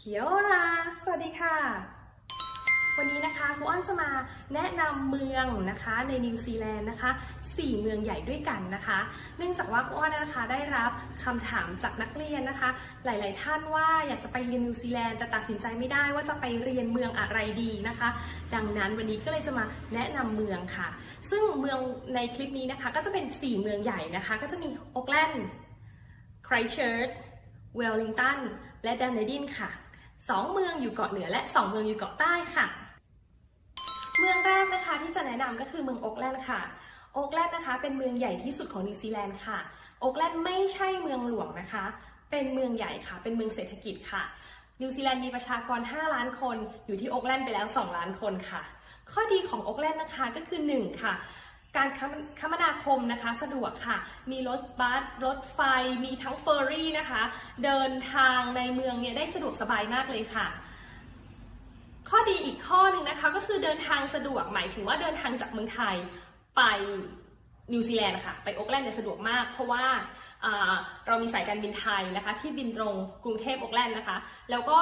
เคียวรา สวัสดีค่ะ วันนี้นะคะครูอ้อนจะมาแนะนำเมืองนะคะในนิวซีแลนด์นะคะ 4 เมืองใหญ่ด้วยกันนะคะ เนื่องจากว่าครูอ้อนนะคะได้รับคำถามจากนักเรียนนะคะ หลาย ๆ ท่านว่าอยากจะไปเรียนนิวซีแลนด์แต่ตัดสินใจไม่ได้ว่าจะไปเรียนเมืองอะไรดีนะคะ ดังนั้นวันนี้ก็เลยจะมาแนะนำเมืองค่ะ ซึ่งเมืองในคลิปนี้นะคะ ก็จะเป็น 4 เมืองใหญ่นะคะ ก็จะมีโอ๊กแลนด์ไครเชิร์ตเวลลิงตันและดันเนดินค่ะ สองเมืองอยู่เกาะเหนือและสองเมืองอยู่เกาะใต้ค่ะ เมืองแรกนะคะที่จะแนะนำก็คือเมืองโอ๊กแลนด์ค่ะ โอ๊กแลนด์นะคะ เป็นเมืองใหญ่ที่สุดของนิวซีแลนด์ค่ะ โอ๊กแลนด์ไม่ใช่เมืองหลวงนะคะ เป็นเมืองใหญ่ค่ะ เป็นเมืองเศรษฐกิจค่ะ นิวซีแลนด์มีประชากร 5 ล้านคน อยู่ที่โอ๊กแลนด์ไปแล้ว 2 ล้านคนค่ะ ข้อดีของโอ๊กแลนด์นะคะก็คือ 1 ค่ะ การคมคมนาคมนะคะสะดวกค่ะ มีรถบัส รถไฟ มีทั้งเฟอร์รี่นะคะ เดินทางในเมืองเนี่ยได้สะดวกสบายมากเลยค่ะ ข้อดีอีกข้อหนึ่งนะคะก็คือเดินทางสะดวกหมายถึงว่าเดินทางจากเมืองไทยไปนิวซีแลนด์ค่ะ ไปโอ๊กแลนด์เนี่ยสะดวกมาก เพราะว่าอ่าเรามีสายการบินไทยนะคะ ที่บินตรงกรุงเทพโอ๊กแลนด์นะคะ แล้วก็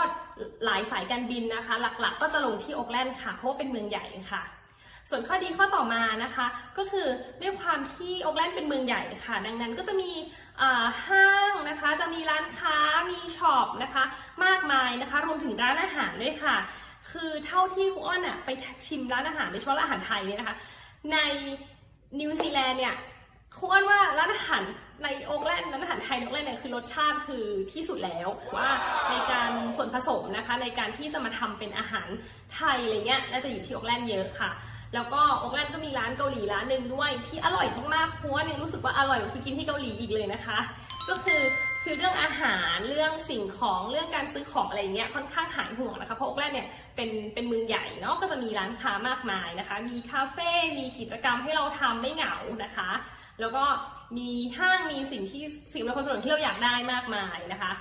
หลายสายการบินนะคะ หลักๆ ก็จะลงที่โอ๊กแลนด์ค่ะ เพราะว่าเป็นเมืองใหญ่ค่ะ ส่วนข้อดีข้อต่อมานะคะ ก็คือด้วยความที่โอ๊กแลนด์เป็นเมืองใหญ่ค่ะ ดังนั้นก็จะมีห้างนะคะ จะมีร้านค้ามีช็อปนะคะ มากมายนะคะ รวมถึงร้านอาหารด้วยค่ะ คือเท่าที่คุณอ้อนอะไปชิมร้านอาหารโดยเฉพาะร้านอาหารไทยเนี่ยนะคะ ในนิวซีแลนด์เนี่ยคุณอ้อนว่าร้านอาหารในโอ๊กแลนด์ร้านอาหารไทยในโอ๊กแลนด์เนี่ยคือรสชาติคือที่สุดแล้วว่าในการส่วนผสมนะคะ ในการที่จะมาทำเป็นอาหารไทยอะไรเงี้ยน่าจะอยู่ที่โอ๊กแลนด์เยอะค่ะ แล้วก็โอ๊กแลนด์ก็มีร้านเกาหลีร้านหนึ่งด้วย ที่อร่อยมากๆเพราะว่าเนี่ยรู้สึกว่าอร่อยกว่าไปกินที่เกาหลีอีกเลยนะคะ ก็คือคือเรื่องอาหารเรื่องสิ่งของเรื่องการซื้อของอะไรเงี้ยค่อนข้างหายห่วงนะคะเพราะโอ๊กแลนด์เนี่ยเป็นเป็นเมืองใหญ่เนาะก็จะมีร้านค้ามากมายนะคะ มีคาเฟ่มีกิจกรรมให้เราทำไม่เหงานะคะ แล้วก็มีห้างมีสิ่งที่สิ่งอำนวยความสะดวกที่เราอยากได้มากมายนะคะ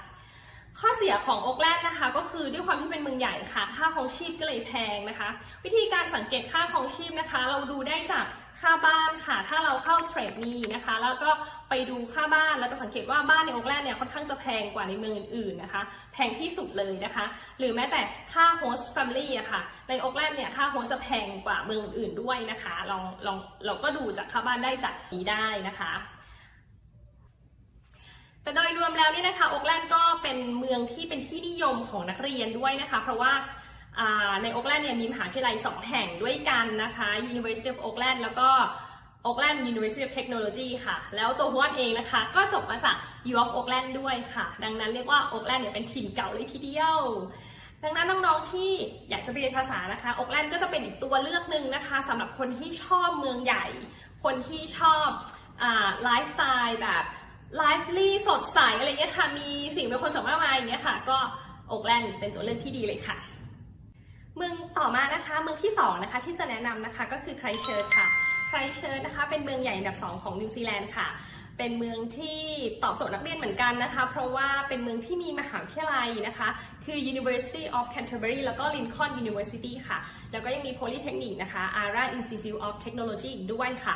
ข้อเสียของโอกแลนด์นะคะ ก็คือด้วยความที่เป็นเมืองใหญ่ค่ะ ค่าของชีพก็เลยแพงนะคะ วิธีการสังเกตค่าของชีพนะคะ เราดูได้จากค่าบ้านค่ะ ถ้าเราเข้าเทรดมีนะคะ แล้วก็ไปดูค่าบ้านเราจะสังเกตว่าบ้านในโอกแลนด์เนี่ยค่อนข้างจะแพงกว่าในเมืองอื่นๆนะคะ แพงที่สุดเลยนะคะ หรือแม้แต่ค่าโฮสต์แฟมิลี่อะค่ะ ในโอกแลนด์เนี่ยค่าโฮสต์จะแพงกว่าเมืองอื่นๆด้วยนะคะ ลองลองเราก็ดูจากค่าบ้านได้จากนี้ได้นะคะ แต่โดยรวมแล้วเนี่ยนะคะโอ๊กแลนด์ก็เป็นเมืองที่เป็นที่นิยมของนักเรียนด้วยนะคะ เพราะว่าในโอ๊กแลนด์เนี่ยมีมหาวิทยาลัย 2 แห่งด้วยกันนะคะ University of Oakland แล้วก็ Oakland University of Technology ค่ะ แล้วตัวฮวดเองนะคะ ก็จบมาจาก U of Oakland ด้วยค่ะ ดังนั้นเรียกว่าโอ๊กแลนด์เนี่ยเป็นถิ่นเก่าเลยทีเดียว ดังนั้นน้องๆที่อยากจะไปเรียนภาษานะคะโอ๊กแลนด์ก็จะเป็นอีกตัวเลือกหนึ่งนะคะสำหรับคนที่ชอบเมืองใหญ่ คนที่ชอบไลฟ์สไตล์แบบ ไลฟ์ลี่สดใสอะไรเงี้ยค่ะ มีสิ่งเป็นคนสามารถมาอย่างเงี้ยค่ะ ก็โอกแลนด์เป็นตัวเลือกที่ดีเลยค่ะ เมืองต่อมานะคะเมืองที่สองนะคะที่จะแนะนำนะคะก็คือไครเชิร์ตค่ะไครเชิร์ตนะคะ เป็นเมืองใหญ่อันดับสองของนิวซีแลนด์ค่ะ เป็นเมืองที่ตอบโจทย์นักเรียนเหมือนกันนะคะ เพราะว่าเป็นเมืองที่มีมหาวิทยาลัยนะคะ คือ University of Canterbury แล้วก็ Lincoln University ค่ะ แล้วก็ยังมี Polytechnic นะคะ ARA Institute of Technology อีกด้วยค่ะ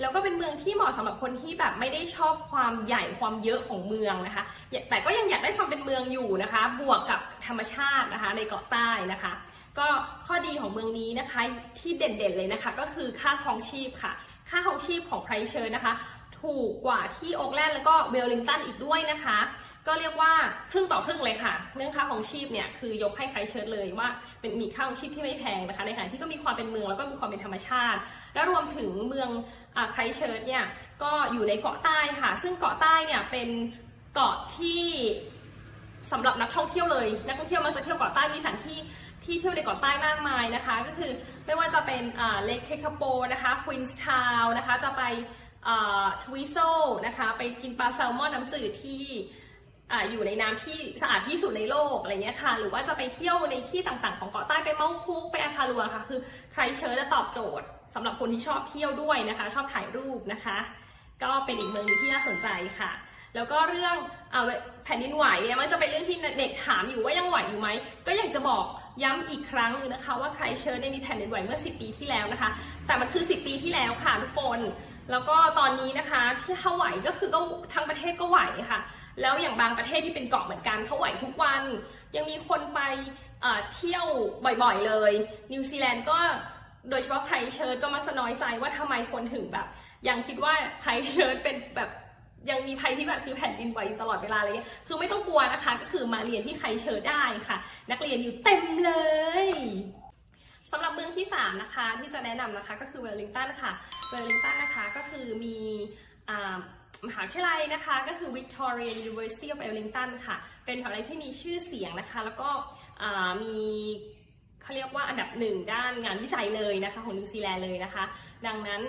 แล้วก็เป็นเมืองที่เหมาะสำหรับคนที่แบบไม่ได้ชอบความใหญ่ความเยอะของเมืองนะคะ แต่ก็ยังอยากได้ความเป็นเมืองอยู่นะคะ บวกกับธรรมชาตินะคะ ในเกาะใต้นะคะ ก็ข้อดีของเมืองนี้นะคะที่เด่นๆเลยนะคะ ก็คือค่าครองชีพค่ะ ค่าครองชีพของไพรเชอร์นะคะ ถูกกว่าที่โอ๊กแลนด์แล้วก็เวลลิงตันอีกด้วยนะคะ ก็เรียกว่าครึ่งต่อครึ่งเลยค่ะ เรื่องค่าของชีพเนี่ยคือยกให้ไครเชิร์เลยว่าเป็นมีค่าของชีพที่ไม่แพงนะคะในขณะที่ก็มีความเป็นเมืองแล้วก็มีความเป็นธรรมชาติ และรวมถึงเมืองไครเชิร์เนี่ยก็อยู่ในเกาะใต้ค่ะ ซึ่งเกาะใต้เนี่ยเป็นเกาะที่สำหรับนักท่องเที่ยวเลย นักท่องเที่ยวมักจะเที่ยวเกาะใต้มีสถานที่ที่เที่ยวในเกาะใต้มากมายนะคะ ก็คือไม่ว่าจะเป็นเลคเทคาโปนะคะควีนส์ทาวนะคะจะไปทวิโซนะคะไปกินปลาแซลมอนน้ำจืดที่ ออยู่ในน้ำที่สะอาดที่สุดในโลกอะไรเงี้ยค่ะ หรือว่าจะไปเที่ยวในที่ต่างๆ ของเกาะใต้ไปเมาคุกไปอาคารัวค่ะ คือใครเชิญจะตอบโจทย์สำหรับคนที่ชอบเที่ยวด้วยนะคะ ชอบถ่ายรูปนะคะ ก็เป็นอีกเมืองหนึงที่น่าสนใจค่ะ แล้วก็เรื่องอแผ่นดินไหวเนี่ยมันจะเป็นเรื่องที่เด็กถามอยู่ว่ายังไหวอยู่ไหมก็อยากจะบอกย้ำอีกครั้งนึงนะคะ ว่าใครเชิญในยมีแผ่นดินไหวเมื่อ 10 ปีที่แล้วนะคะ แต่มันคือ 10 ปีที่แล้วค่ะทุกคน แล้วก็ตอนนี้นะคะที่ถ้าไหวก็คือก็ทั้งประเทศก็ไหวค่ะ แล้วอย่างบางประเทศที่เป็นเกาะเหมือนกันเขาไหวทุกวัน ยังมีคนไปเที่ยวบ่อยๆเลย นิวซีแลนด์ก็โดยเฉพาะไครเชิร์ตก็มักจะน้อยใจว่าทำไมคนถึงแบบ ยังคิดว่าไครเชิร์ตเป็นแบบยังมีภัยพิบัติคือแผ่นดินไหวอยู่ตลอดเวลาอะไรเงี้ยคือไม่ต้องกลัวนะคะ ก็คือมาเรียนที่ไครเชิร์ได้ค่ะ นักเรียนอยู่เต็มเลยสำหรับเมืองที่ 3 นะคะ ที่จะแนะนำนะคะก็คือเวลลิงตันค่ะ เวลลิงตันนะคะก็คือมีอ่า มหาวิทยาลัยนะคะ ก็คือ Victoria University of Wellington ค่ะ เป็นมหาวิทยาลัยที่มีชื่อเสียงนะคะ แล้วก็มีเขาเรียกว่าอันดับหนึ่งด้านงานวิจัยเลยนะคะของนิวซีแลนด์เลยนะคะ ดังนั้น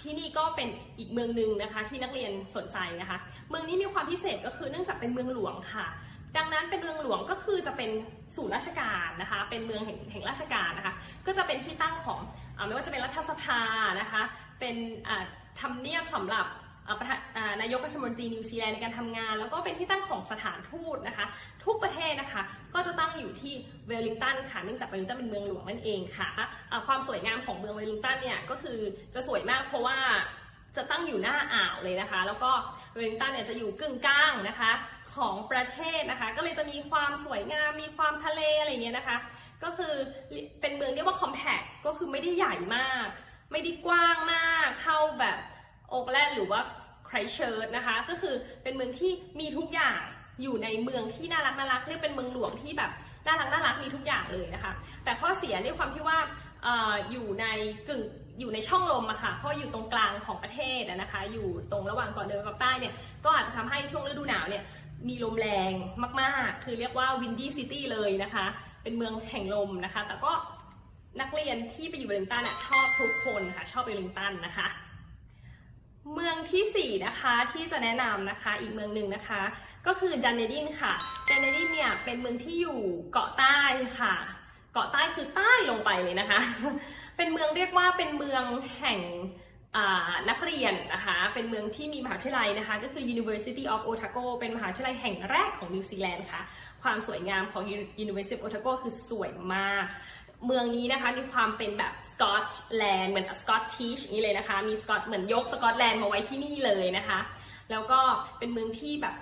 ที่นี่ก็เป็นอีกเมืองหนึ่งนะคะที่นักเรียนสนใจนะคะ เมืองนี้มีความพิเศษก็คือเนื่องจากเป็นเมืองหลวงค่ะ ดังนั้นเป็นเมืองหลวงก็คือจะเป็นศูนย์ราชการนะคะ เป็นเมืองแห่งราชการนะคะ ก็จะเป็นที่ตั้งของอไม่ว่าจะเป็นรัฐสภานะคะ เป็นทำเนียบสำหรับ ประธานานายกรัฐมนตรีนิวซีแลนด์ในการทำงาน แล้วก็เป็นที่ตั้งของสถานทูตนะคะ ทุกประเทศนะคะ ก็จะตั้งอยู่ที่เวลลิงตันค่ะเนื่องจากเวลลิงตันเป็นเมืองหลวงนั่นเองค่ะอ่าความสวยงามของเมืองเวลลิงตันเนี่ยก็คือจะสวยมากเพราะว่าจะตั้งอยู่หน้าอ่าวเลยนะคะ แล้วก็เวลลิงตันเนี่ยจะอยู่กึ่งกลางนะคะของประเทศนะคะ ก็เลยจะมีความสวยงามมีความทะเลอะไรเงี้ยนะคะ ก็คือเป็นเมืองเรียกว่า compact ก็คือไม่ได้ใหญ่มาก ไม่ได้กว้างมากเท่าแบบ โอกแลนหรือว่าไครเชิร์ตนะคะ ก็คือเป็นเมืองที่มีทุกอย่างอยู่ในเมืองที่น่ารักน่ารักเรียกเป็นเมืองหลวงที่แบบน่ารักน่ารักมีทุกอย่างเลยนะคะ แต่ข้อเสียด้วยความที่ว่าออยู่ในกึ่งอยู่ในช่องลมอะค่ะ เพราะอยู่ตรงกลางของประเทศนะคะ อยู่ตรงระหว่างก่อนเดินกับใต้เนี่ย ก็อาจจะทำให้ช่วงฤดูหนาวเนี่ยมีลมแรงมากๆ คือเรียกว่า windy city เลยนะคะ เป็นเมืองแห่งลมนะคะ แต่ก็นักเรียนที่ไปอยู่เวลลิงตันอะชอบทุกคนค่ะ ชอบเวลลิงตันนะคะ เมืองที่ 4 นะคะที่จะแนะนำนะคะอีกเมืองหนึ่งนะคะ ก็คือดันเนดินค่ะดันเนดินเนี่ยเป็นเมืองที่อยู่เกาะใต้ค่ะ เกาะใต้คือใต้ลงไปเลยนะคะ เป็นเมืองเรียกว่าเป็นเมืองแห่งนักเรียนนะคะ เป็นเมืองที่มีมหาวิทยาลัยนะคะ ก็คือ University of Otago เป็นมหาวิทยาลัยแห่งแรกของนิวซีแลนด์ค่ะ ความสวยงามของ University of Otago คือสวยมาก เมืองนี้นะคะมีความเป็นแบบสกอตแลนด์เหมือนสกอตทิชนี้เลยนะคะ มีสกอตเหมือนยกสกอตแลนด์มาไว้ที่นี่เลยนะคะ แล้วก็เป็นเมืองที่แบบ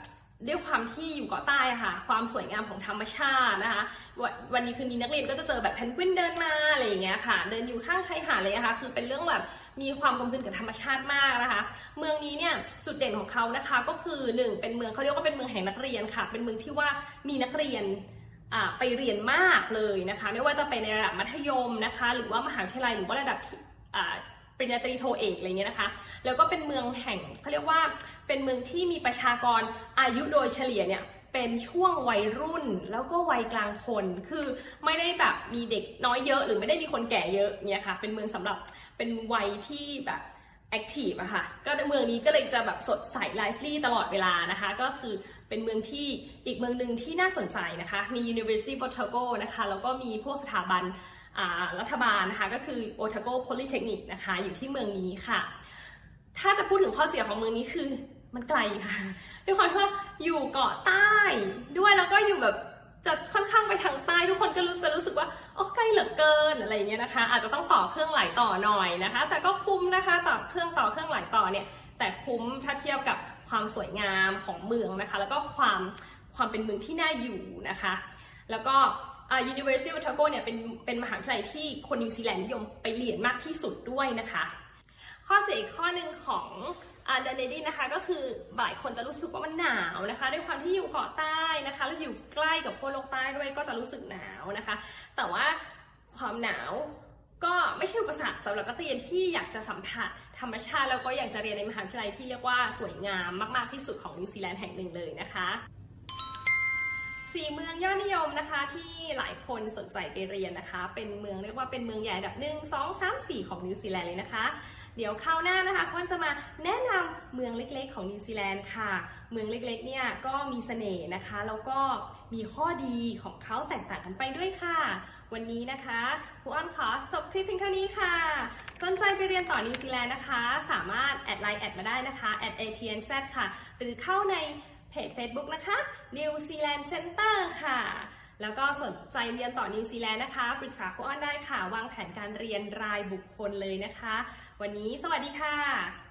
ด้วยความที่อยู่เกาะใต้ค่ะ ความสวยงามของธรรมชาตินะคะวนวันนี้คืนนี้นักเรียนก็จะเจอแบบแพนกวินเดินมาอะไรอย่างเงี้ยค่ะ เดินอยู่ข้างชายหาดเลยนะคะ คือเป็นเรื่องแบบมีความกลมกลืนกับธรรมชาติมากนะคะ เมืองนี้เนี่ยจุดเด่นของเขานะคะ ก็คือหนึ่งเป็นเมืองเขาเรียกว่าเป็นเมืองแห่งนักเรียนค่ะ เป็นเมืองที่ว่ามีนักเรียน ไปเรียนมากเลยนะคะ ไม่ว่าจะเป็นในระดับมัธยมนะคะ หรือว่ามหาวิทยาลัยหรือว่าระดับปริญญาตรีโทเอกอะไรเงี้ยนะคะ แล้วก็เป็นเมืองแห่งเขาเรียกว่าเป็นเมืองที่มีประชากรอายุโดยเฉลี่ยเนี่ยเป็นช่วงวัยรุ่นแล้วก็วัยกลางคน คือไม่ได้แบบมีเด็กน้อยเยอะ หรือไม่ได้มีคนแก่เยอะเนี่ยค่ะ เป็นเมืองสำหรับเป็นวัยที่แบบ แอคทีฟอะค่ะ ก็เมืองนี้ก็เลยจะแบบสดใสไลฟ์ลี่ตลอดเวลานะคะ ก็คือเป็นเมืองที่อีกเมืองหนึ่งที่น่าสนใจนะคะ มี University of Otago นะคะ แล้วก็มีพวกสถาบันอ่ารัฐบาลนะคะ ก็คือ Otago Polytechnic นะคะ อยู่ที่เมืองนี้ค่ะ ถ้าจะพูดถึงข้อเสียของเมืองนี้คือมันไกลค่ะ ด้วยความที่ว่าอยู่เกาะใต้ด้วยแล้วก็อยู่แบบ จะค่อนข้างไปทางใต้ทุกคนก็รู้จะรู้สึกว่าโอ้ใกล้เหลือเกินอะไรอย่างเงี้ยนะคะ อาจจะต้องต่อเครื่องหลายต่อหน่อยนะคะ แต่ก็คุ้มนะคะต่อเครื่องต่อเครื่องหลายต่อเนี่ยแต่คุ้มถ้าเทียบกับความสวยงามของเมืองนะคะ แล้วก็ความความเป็นเมืองที่น่าอยู่นะคะ แล้วก็อ่า University of Otago เนี่ยเป็นเป็นมหาวิทยาลัยที่คนนิวซีแลนด์นิยมไปเรียนมากที่สุดด้วยนะคะ ข้อเสียอีกข้อหนึ่งของ อาเดนเนดีนะคะก็คือหลายคนจะรู้สึกว่ามันหนาวนะคะ ด้วยความที่อยู่เกาะใต้นะคะแล้วอยู่ใกล้กับขั้วโลกใต้ด้วยก็จะรู้สึกหนาวนะคะ แต่ว่าความหนาวก็ไม่ใช่อุปสรรคสำหรับนักเรียนที่อยากจะสัมผัสธรรมชาติ แล้วก็อยากจะเรียนในมหาวิทยาลัยที่เรียกว่าสวยงามมากๆที่สุดของนิวซีแลนด์แห่งหนึ่งเลยนะคะสี่เมืองยอดนิยมนะคะที่หลายคนสนใจไปเรียนนะคะ เป็นเมืองเรียกว่าเป็นเมืองใหญ่อันดับหนึ่งสองสามสี่ของนิวซีแลนด์เลยนะคะ เดี๋ยวคราวหน้านะคะก็จะมาแนะนำเมืองเล็กๆ ของนิวซีแลนด์ค่ะ เมืองเล็กๆเนี่ยก็มีเสน่ห์นะคะ แล้วก็มีข้อดีของเขาแตกต่างกันไปด้วยค่ะ วันนี้นะคะครูอ้อนขอจบคลิปเพียงเท่านี้ค่ะ สนใจไปเรียนต่อนิวซีแลนด์นะคะ สามารถแอดไลน์แอดมาได้นะคะแอด @atnz ค่ะ หรือเข้าในเพจ Facebook นะคะ New Zealand Center ค่ะ แล้วก็สนใจเรียนต่อนิวซีแลนด์นะคะ ปรึกษาครูอ้อนได้ค่ะ วางแผนการเรียนรายบุคคลเลยนะคะ วันนี้สวัสดีค่ะ